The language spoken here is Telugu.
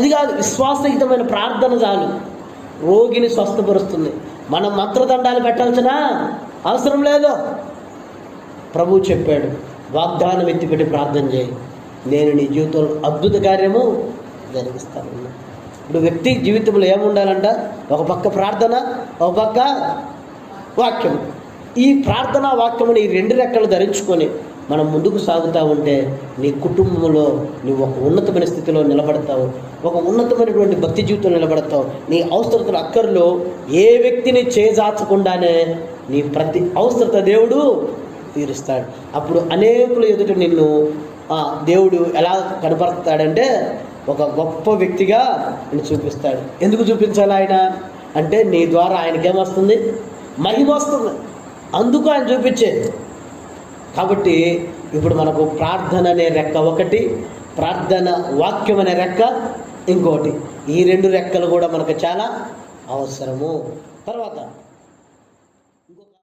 అది కాదు విశ్వాసయుతమైన ప్రార్థన చాలు. రోగిని స్వస్థపరుస్తుంది. మనం మంత్రదండాలు పెట్టాల్సిన అవసరం లేదు. ప్రభు చెప్పాడు వాగ్దానం ఎత్తిపెట్టి ప్రార్థన చేయి. నేను నీ జీవితంలో అద్భుత కార్యము జరిగిస్తాను. ఇప్పుడు వ్యక్తి జీవితంలో ఏముండాలంట? ఒక పక్క ప్రార్థన ఒక పక్క వాక్యం. ఈ ప్రార్థన వాక్యముని ఈ రెండు రెక్కలు ధరించుకొని మనం ముందుకు సాగుతూ ఉంటే నీ కుటుంబంలో నువ్వు ఒక ఉన్నతమైన స్థితిలో నిలబడతావు. ఒక ఉన్నతమైనటువంటి భక్తి జీవితంలో నిలబడతావు. నీ అవసరతల అక్కర్లో ఏ వ్యక్తిని చేజార్చకుండానే నీ ప్రతి అవసరత దేవుడు తీరుస్తాడు. అప్పుడు అనేకుల ఎదుట నిన్ను ఆ, దేవుడు ఎలా కనపరుస్తాడంటే ఒక గొప్ప వ్యక్తిగా నేను చూపిస్తాడు. ఎందుకు చూపించాలి ఆయన? అంటే నీ ద్వారా ఆయనకేమొస్తుంది మహిమ వస్తుంది. అందుకు ఆయన చూపించేది. కాబట్టి ఇప్పుడు మనకు ప్రార్థన అనే రెక్క ఒకటి ప్రార్థన వాక్యం అనే రెక్క ఇంకోటి. ఈ రెండు రెక్కలు కూడా మనకు చాలా అవసరము. తర్వాత